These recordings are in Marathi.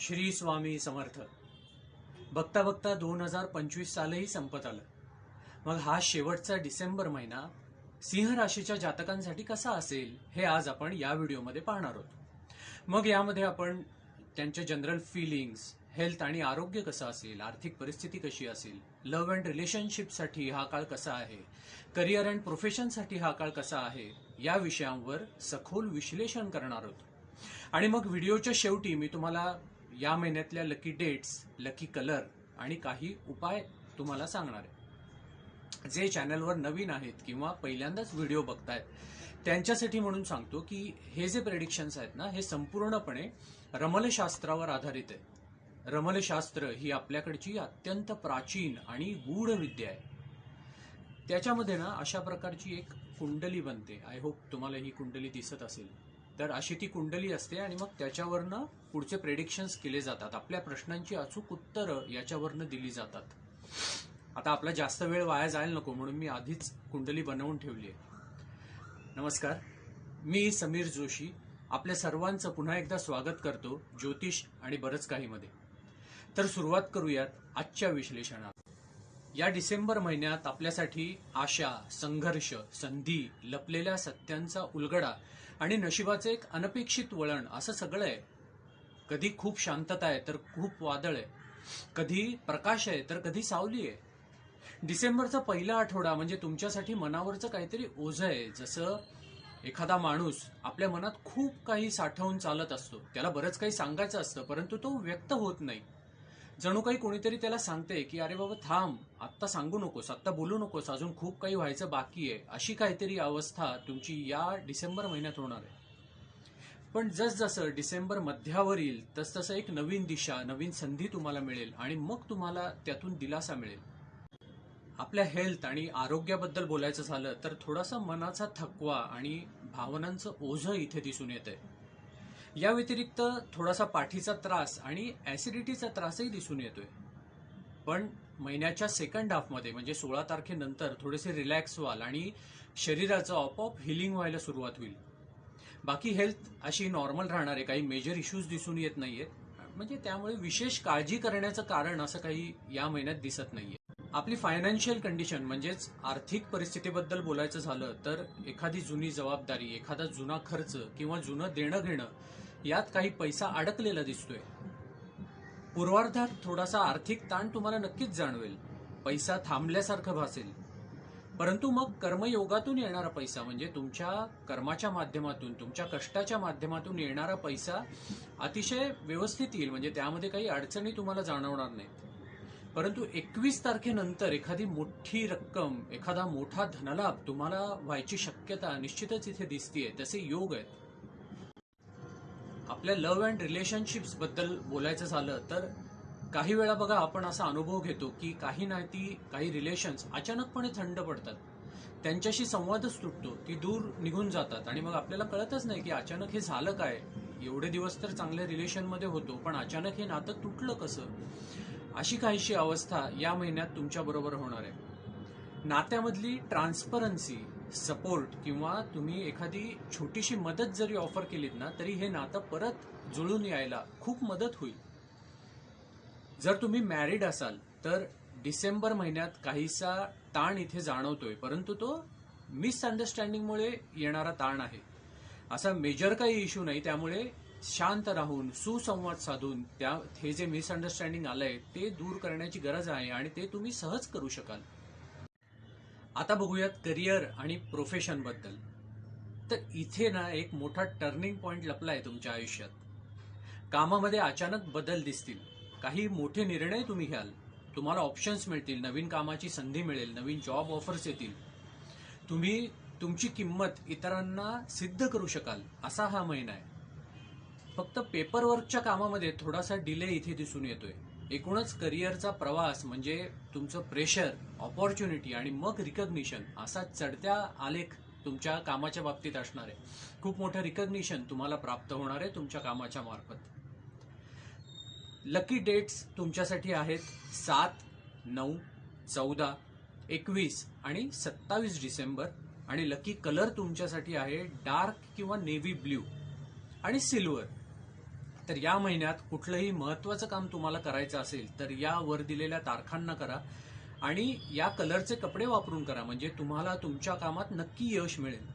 श्री स्वामी समर्थ. बघता बघता दोन हजार पंचवीस सालही संपत आलं. मग हा शेवटचा डिसेंबर महिना सिंह राशीच्या जातकांसाठी कसा असेल हे आज आपण या व्हिडिओमध्ये पाहणार आहोत. मग यामध्ये आपण त्यांच्या जनरल फिलिंग्स हेल्थ आणि आरोग्य कसं असेल आर्थिक परिस्थिती कशी असेल लव्ह अँड रिलेशनशिपसाठी हा काळ कसा आहे करिअर अँड प्रोफेशनसाठी हा काळ कसा आहे या विषयांवर सखोल विश्लेषण करणार आहोत. आणि मग व्हिडिओच्या शेवटी मी तुम्हाला या महिन्यातल्या लकी डेट्स लकी कलर आणि काही उपाय तुम्हाला सांगणार आहे. जे चॅनलवर नवीन आहेत किंवा पहिल्यांदाच व्हिडिओ बघतायत त्यांच्यासाठी म्हणून सांगतो की हे जे प्रेडिक्शन्स आहेत ना हे संपूर्णपणे रमलशास्त्रावर आधारित आहे. रमलशास्त्र ही आपल्याकडची अत्यंत प्राचीन आणि गूढ विद्या आहे. त्याच्यामध्ये ना अशा प्रकारची एक कुंडली बनते. आय होप तुम्हाला ही कुंडली दिसत असेल. तर अशी ती कुंडली असते आणि मग त्याच्यावरनं पुढचे प्रेडिक्शन्स केले जातात. आपल्या प्रश्नांची अचूक उत्तरं याच्यावरनं दिली जातात. आता आपला जास्त वेळ वाया जायला नको म्हणून मी आधीच कुंडली बनवून ठेवली आहे. नमस्कार. मी समीर जोशी. आपल्या सर्वांचं पुन्हा एकदा स्वागत करतो ज्योतिष आणि बरंच काहीमध्ये तर सुरुवात करूयात आजच्या विश्लेषणात. या डिसेंबर महिन्यात आपल्यासाठी आशा संघर्ष संधी लपलेल्या सत्यांचा उलगडा आणि नशिबाचं एक अनपेक्षित वळण असं सगळं आहे. कधी खूप शांतता आहे तर खूप वादळ आहे. कधी प्रकाश आहे तर कधी सावली आहे. डिसेंबरचा पहिला आठवडा म्हणजे तुमच्यासाठी मनावरचं काहीतरी ओझं आहे. जसं एखादा माणूस आपल्या मनात खूप काही साठवून चालत असतो. त्याला बरंच काही सांगायचं असतं परंतु तो व्यक्त होत नाही. जणू काही कोणीतरी त्याला सांगते की अरे बाबा थांब. आत्ता सांगू नकोस आत्ता बोलू नकोस. अजून खूप काही व्हायचं बाकी आहे. अशी काहीतरी अवस्था तुमची या डिसेंबर महिन्यात होणार आहे. पण जसजसं डिसेंबर मध्यावर येईल तसतसं एक नवीन दिशा नवीन संधी तुम्हाला मिळेल आणि मग तुम्हाला त्यातून दिलासा मिळेल. आपल्या हेल्थ आणि आरोग्याबद्दल बोलायचं झालं तर थोडासा मनाचा थकवा आणि भावनांचं ओझं इथे दिसून येत आहे या व्यतिरिक्त थोडासा पाठीचा त्रास आणि ऍसिडिटीचा त्रासही दिसून येतोय. पण महिन्याच्या सेकंड हाफमध्ये म्हणजे सोळा तारखेनंतर थोडेसे रिलॅक्स व्हाल आणि शरीराचं आपोआप हिलिंग व्हायला सुरुवात होईल. बाकी हेल्थ अशी नॉर्मल राहणार आहे काही मेजर इश्यूज दिसून येत नाहीयेत. म्हणजे त्यामुळे विशेष काळजी करण्याचं कारण असं काही या महिन्यात दिसत नाहीये. आपली फायनान्शियल कंडिशन म्हणजेच आर्थिक परिस्थितीबद्दल बोलायचं झालं तर एखादी जुनी जबाबदारी एखादा जुना खर्च किंवा जुनं देणं घेणं यात काही पैसा अडकलेला दिसतोय. पूर्वार्धात थोडासा आर्थिक ताण तुम्हाला नक्कीच जाणवेल. पैसा थांबल्यासारखं भासेल. परंतु मग कर्मयोगातून येणारा पैसा म्हणजे तुमच्या कर्माच्या माध्यमातून तुमच्या कष्टाच्या माध्यमातून येणारा पैसा अतिशय व्यवस्थित येईल म्हणजे त्यामध्ये काही अडचणी तुम्हाला जाणवणार नाहीत. परंतु एकवीस तारखेनंतर एखादी मोठी रक्कम एखादा मोठा धनलाभ तुम्हाला व्हायची शक्यता निश्चितच इथे दिसतीये. तसे योग आहेत. आपल्या लव्ह अँड रिलेशनशिप्सबद्दल बोलायचं झालं तर काही वेळा बघा आपण असा अनुभव घेतो की काही नाती काही रिलेशन्स अचानकपणे थंड पडतात. त्यांच्याशी संवादच तुटतो ती दूर निघून जातात. आणि मग आपल्याला कळतच नाही की अचानक हे झालं काय? एवढे दिवस तर चांगल्या रिलेशनमध्ये होतो पण अचानक हे नातं तुटलं कसं? अशी काहीशी अवस्था या महिन्यात तुमच्या बरोबर होणार आहे. नात्यामधली ट्रान्सपरन्सी सपोर्ट किंवा तुम्ही एखादी छोटीशी मदत जरी ऑफर केलीत ना तरी हे नातं परत जुळून यायला खूप मदत होईल. जर तुम्ही मॅरिड असाल तर डिसेंबर महिन्यात काहीसा ताण इथे जाणवतोय परंतु तो मिसअंडरस्टँडिंगमुळे येणारा ताण आहे. असा मेजर काही इश्यू नाही त्यामुळे शांत राहून सुसंवाद साधून त्या हे जे मिसअंडरस्टँडिंग आलंय ते दूर करण्याची गरज आहे आणि ते तुम्ही सहज करू शकाल. आता बघूयात करिअर आणि प्रोफेशनबद्दल. तर इथे ना एक मोठा टर्निंग पॉइंट लपलाय तुमच्या आयुष्यात. कामामध्ये अचानक बदल दिसतील. काही मोठे निर्णय तुम्ही घ्याल. तुम्हाला ऑप्शन्स मिळतील नवीन कामाची संधी मिळेल नवीन जॉब ऑफर्स येतील. तुम्ही तुमची किंमत इतरांना सिद्ध करू शकाल असा हा महिना आहे. फक्त पेपरवर्कच्या कामामध्ये थोडासा डिले इथे दिसून येतोय. एकूणच करिअरचा प्रवास म्हणजे तुमचं प्रेशर ऑपॉर्च्युनिटी आणि मग रिकग्निशन असा चढत्या आलेख तुमच्या कामाच्या बाबतीत असणार आहे. खूप मोठं रिकग्निशन तुम्हाला प्राप्त होणार आहे तुमच्या कामाच्या मार्फत. लकी डेट्स तुमच्यासाठी आहेत सात नऊ चौदा एकवीस आणि सत्तावीस डिसेंबर आणि लकी कलर तुमच्यासाठी आहे डार्क किंवा नेव्ही ब्ल्यू आणि सिल्वर तर या महिन्यात कुठलंही महत्वाचं काम तुम्हाला करायचं असेल तर या वर दिलेल्या तारखांना करा आणि या कलरचे कपडे वापरून करा. म्हणजे तुम्हाला तुमच्या कामात नक्की यश मिळेल.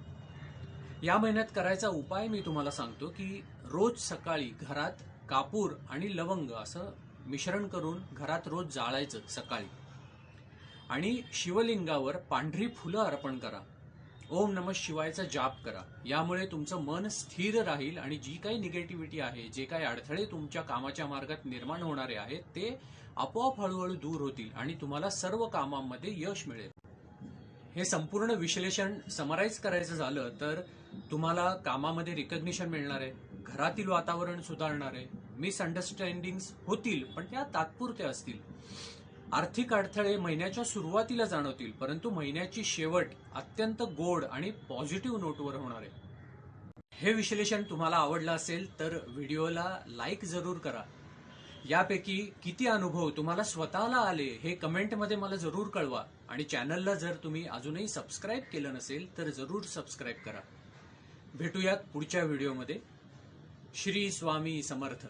या महिन्यात करायचा उपाय मी तुम्हाला सांगतो की रोज सकाळी घरात कापूर आणि लवंग असं मिश्रण करून घरात रोज जाळायचं सकाळी. आणि शिवलिंगावर पांढरी फुलं अर्पण करा. ओम नम शिवायचा जाप करा. यामुळे तुमचं मन स्थिर राहील आणि जी काही निगेटिव्हिटी आहे जे काही अडथळे तुमच्या कामाच्या मार्गात निर्माण होणारे आहेत ते आपोआप हळूहळू दूर होतील आणि तुम्हाला सर्व कामांमध्ये यश मिळेल. हे संपूर्ण विश्लेषण समराईज करायचं झालं तर तुम्हाला कामामध्ये रिकग्निशन मिळणार आहे घरातील वातावरण सुधारणार आहे मिसअंडरस्टँडिंग्स होतील पण त्या तात्पुरत्या असतील. आर्थिक अडथळे महिन्याच्या सुरुवातीला जाणवतील परंतु महिन्याची शेवट अत्यंत गोड आणि पॉझिटिव्ह नोटवर होणार आहे. हे विश्लेषण तुम्हाला आवडलं असेल तर व्हिडिओला लाईक जरूर करा. यापैकी किती अनुभव तुम्हाला स्वतःला आले हे कमेंटमध्ये मला जरूर कळवा आणि चॅनलला जर तुम्ही अजूनही सबस्क्राईब केलं नसेल तर जरूर सबस्क्राईब करा. भेटूयात पुढच्या व्हिडिओमध्ये. श्री स्वामी समर्थ.